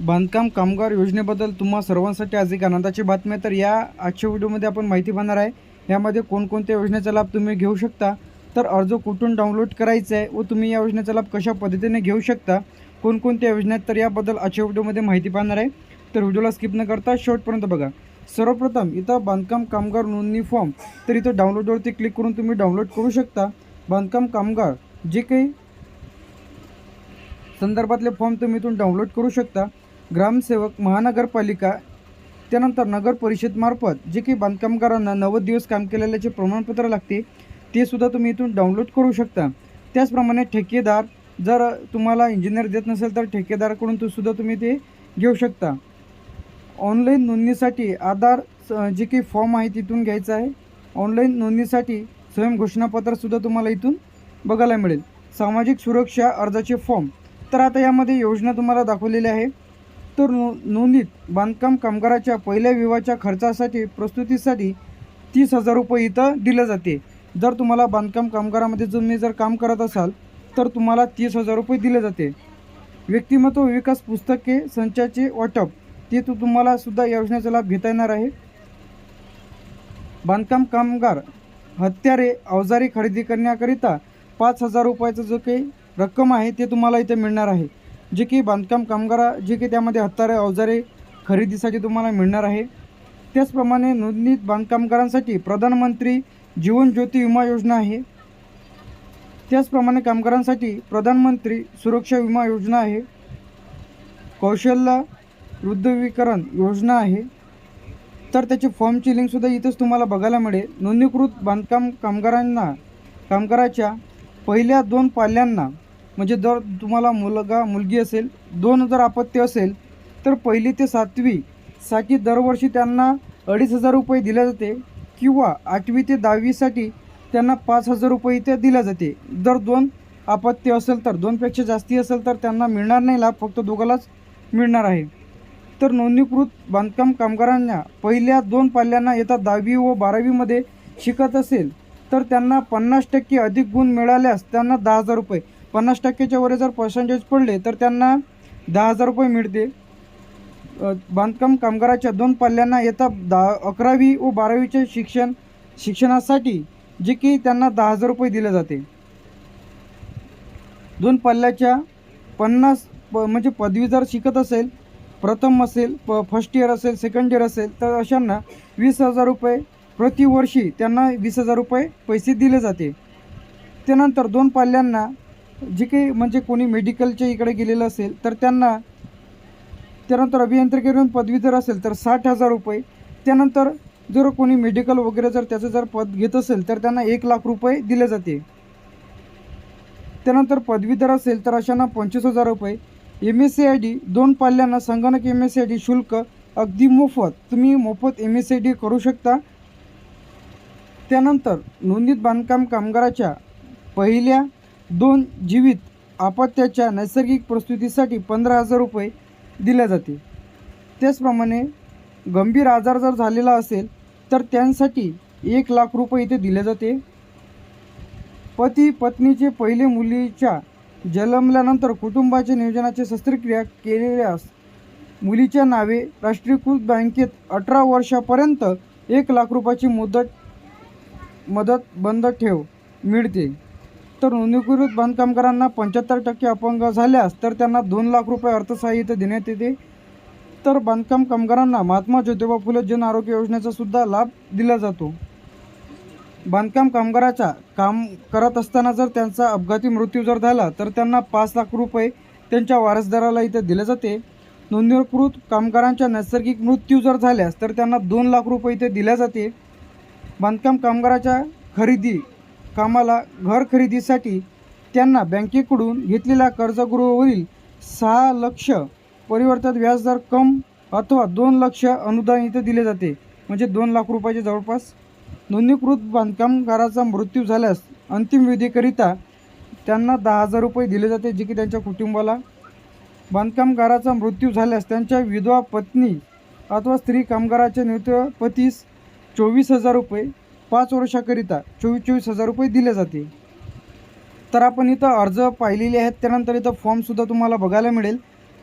बांधकाम कामगार योजनेबद्दल तुम्हा सर्वांसाठी आज एक आनंदाची बातमी आहे. तर या आजच्या व्हिडिओमध्ये आपण माहिती पाहणार आहे. यामध्ये कोणकोणत्या योजनेचा लाभ तुम्ही घेऊ शकता. तर अर्ज कुठून डाउनलोड करायचा आहे व तुम्ही या योजनेचा लाभ कशा पद्धतीने घेऊ शकता? कोणकोणत्या योजना आहेत? तर याबद्दल आजच्या व्हिडिओमध्ये माहिती पाहणार आहे. तर व्हिडिओला स्किप न करता शेवटपर्यंत बघा. सर्वप्रथम इथं बांधकाम कामगार नोंदणी फॉर्म तर इथं डाउनलोडवरती क्लिक करून तुम्ही डाउनलोड करू शकता. बांधकाम कामगार जे काही संदर्भातले फॉर्म तुम्ही इथून डाउनलोड करू शकता. ग्रामसेवक महानगरपालिका त्यानंतर नगर परिषदमार्फत जे काही बांधकामगारांना नव्वद दिवस काम केलेल्याचे प्रमाणपत्र लागते ते सुद्धा तुम्ही इथून डाउनलोड करू शकता. त्याचप्रमाणे ठेकेदार जर तुम्हाला इंजिनियर देत नसेल तर ठेकेदाराकडून तो सुद्धा तुम्ही ते घेऊ शकता. ऑनलाईन नोंदणीसाठी आधार स- जे काही फॉर्म आहे तिथून घ्यायचं आहे. ऑनलाईन नोंदणीसाठी स्वयं घोषणापत्रसुद्धा तुम्हाला इथून बघायला मिळेल. सामाजिक सुरक्षा अर्जाचे फॉर्म तर आता यामध्ये योजना तुम्हाला दाखवलेली आहे. तर नो नोंदीत बांधकाम कामगाराच्या पहिल्या विवाहाच्या खर्चासाठी प्रस्तुतीसाठी तीस हजार रुपये इथं दिले जाते. जर तुम्हाला बांधकाम कामगारामध्ये तुम्ही जर काम करत असाल तर तुम्हाला तीस हजार रुपये दिले जाते. व्यक्तिमत्व विकास पुस्तके संचाचे वाटप ते तू तुम्हाला सुद्धा या योजनेचा लाभ घेता येणार आहे. बांधकाम कामगार हत्यारे अवजारे खरेदी करण्याकरिता पाच हजार रुपयाचं जो काही रक्कम आहे ते तुम्हाला इथे मिळणार आहे. जे की बांधकाम कामगार जे की त्यामध्ये हत्यारे अवजारे खरेदीसाठी तुम्हाला मिळणार आहे. त्याचप्रमाणे नोंदणीत बांधकामगारांसाठी प्रधानमंत्री जीवन ज्योती विमा योजना आहे. त्याचप्रमाणे कामगारांसाठी प्रधानमंत्री सुरक्षा विमा योजना आहे. कौशल्य वृद्धवीकरण योजना आहे. तर त्याची फॉर्मची लिंकसुद्धा इथंच तुम्हाला बघायला मिळेल. नोंदणीकृत बांधकाम कामगारांना कामगाराच्या पहिल्या दोन पाल्यांना म्हणजे जर तुम्हाला मुलगा मुलगी असेल दोन जर अपत्य असेल तर पहिली ते सातवीसाठी दरवर्षी त्यांना अडीच हजार रुपये दिले जाते किंवा आठवी ते दहावीसाठी त्यांना पाच हजार रुपये इथे दिल्या जाते. जर दोन अपत्य असेल तर दोनपेक्षा जास्ती असेल तर त्यांना मिळणार नाही लाभ फक्त दोघालाच मिळणार आहे. तर नोंदणीकृत बांधकाम कामगारांना पहिल्या दोन पाल्यांना येतात दहावी व बारावीमध्ये शिकत असेल तर त्यांना पन्नास टक्के अधिक गुण मिळाल्यास त्यांना दहा हजार रुपये. पन्नास टक्क्याच्या वर जर पर्सेंटेज पडले तर त्यांना दहा हजार रुपये मिळते बांधकाम कामगाराच्या दोन पाल्यांना येतात दहा अकरावी व बारावीचे शिक्षण शिक्षणासाठी जे की त्यांना दहा हजार रुपये दिले जाते. दोन पल्ल्याच्या पन्नास प म्हणजे पदवी जर शिकत असेल प्रथम असेल प फर्स्ट इयर असेल सेकंड इयर असेल तर अशांना वीस हजार रुपये प्रतिवर्षी त्यांना वीस हजार रुपये पैसे दिले जाते. त्यानंतर दोन पाल्यांना जे काही म्हणजे कोणी मेडिकलच्या इकडे गेलेलं असेल तर त्यांना त्यानंतर अभियांत्रिकीवरून पदवी जर असेल तर साठ हजार रुपये. त्यानंतर जर कोणी मेडिकल वगैरे जर त्याचं जर पद घेत असेल तर त्यांना एक लाख रुपये दिले जाते. त्यानंतर पदवीधर असेल तर अशांना पंचवीस हजार रुपये. M S C I D दोन पाल्यांना संगणक M S C I D शुल्क अगदी मोफत. तुम्ही मोफत M S C I D करू शकता. त्यानंतर नोंदणीत बांधकाम कामगाराच्या पहिल्या दोन जीवित आपत्याच्या नैसर्गिक प्रस्तुतीसाठी पंधरा हजार रुपये दिल्या जाते त्याचप्रमाणे गंभीर आजार जर झालेला असेल तर त्यांसाठी एक लाख रुपये इथे दिले जाते. पती पत्नीचे पहिले मुलीच्या जन्मल्यानंतर कुटुंबाच्या नियोजनाची शस्त्रक्रिया केलेल्यास मुलीच्या नावे राष्ट्रीयकृत बँकेत अठरा वर्षापर्यंत एक लाख रुपयाची मुदत मदत बंद ठेव मिळते. तर नोंदणीकृत बांधकामगारांना पंच्याहत्तर टक्के अपंग झाल्यास तर त्यांना दोन लाख रुपये अर्थसहाय्य देण्यात येते. तर बांधकाम कामगारांना महात्मा ज्योतिबा फुले जन आरोग्य योजनेचा सुद्धा लाभ दिला जातो. बांधकाम कामगाराचा काम करत असताना जर त्यांचा अपघाती मृत्यू जर झाला तर त्यांना पाच लाख रुपये त्यांच्या वारसदाराला इथे दिले जाते. नोंदणीकृत कामगारांच्या नैसर्गिक मृत्यू जर झाल्यास तर त्यांना दोन लाख रुपये इथे दिल्या जाते. बांधकाम कामगाराच्या खरेदी कामाला घर खरेदीसाठी त्यांना बँकेकडून घेतलेल्या कर्जगृहावरील सहा लक्ष परिवर्तित व्याजदर कम अथवा दोन लक्ष अनुदान इथं दिले जाते. म्हणजे दोन लाख रुपयाचे जवळपास. नोंदणीकृत बांधकामगाराचा मृत्यू झाल्यास अंतिम विधीकरिता त्यांना दहा हजार रुपये दिले जाते जे की त्यांच्या कुटुंबाला. बांधकामगाराचा मृत्यू झाल्यास त्यांच्या विधवा पत्नी अथवा स्त्री कामगाराच्या नेतृत्व पतीस चोवीस हजार रुपये. पाच वर्षाकरिता चोवीस चोवीस हजार रुपये दिले जाते. तर आपण इथं अर्ज पाहिलेले आहेत. त्यानंतर इथं फॉर्मसुद्धा तुम्हाला बघायला मिळेल.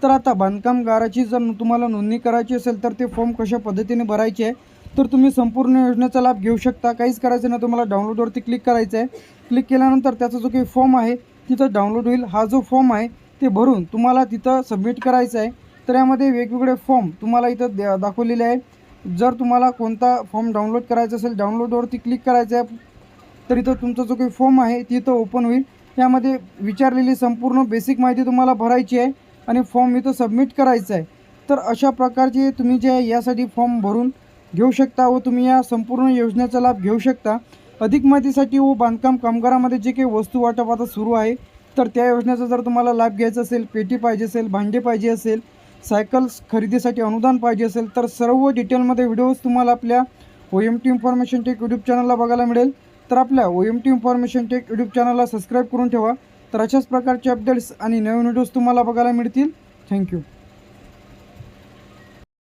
तर आता बांधकामगाराची जर तुम्हाला नोंदणी करायची असेल तर ते फॉर्म कशा पद्धतीने भरायचे आहे तर तुम्ही संपूर्ण योजनेचा लाभ घेऊ शकता. काहीच करायचं नाही. तुम्हाला डाउनलोडवरती क्लिक करायचं आहे. क्लिक केल्यानंतर त्याचा जो काही फॉर्म आहे तिथं डाउनलोड होईल. हा जो फॉर्म आहे ते भरून तुम्हाला तिथं सबमिट करायचं आहे. तर यामध्ये वेगवेगळे फॉर्म तुम्हाला इथं द्या दाखवलेले आहे. जर तुम्हाला कोणता फॉर्म डाउनलोड करायचा असेल डाउनलोडवरती क्लिक करायचं आहे तर इथं तुमचा जो काही फॉर्म आहे तिथं ओपन होईल. त्यामध्ये विचारलेली संपूर्ण बेसिक माहिती तुम्हाला भरायची आहे आणि फॉर्म इथं सबमिट करायचा आहे. तर अशा प्रकारचे तुम्ही जे आहे यासाठी फॉर्म भरून घेऊ शकता व तुम्ही या संपूर्ण योजनेचा लाभ घेऊ शकता. अधिक माहितीसाठी व बांधकाम कामगारामध्ये जे काही वस्तू वाटप आता सुरू आहे तर त्या योजनेचा जर तुम्हाला लाभ घ्यायचा असेल पेटी पाहिजे असेल भांडे पाहिजे असेल सायकल्स खरेदीसाठी अनुदान पाहिजे असेल तर सर्व डिटेलमध्ये व्हिडिओज तुम्हाला आपल्या O M T information tech YouTube चॅनलला बघायला मिळेल. तर आपल्या O M T information tech YouTube चॅनलला सबस्क्राईब करून ठेवा. तर अशाच प्रकारचे अपडेट्स आणि नवीन व्हिडिओज तुम्हाला बघायला मिळतील. थँक्यू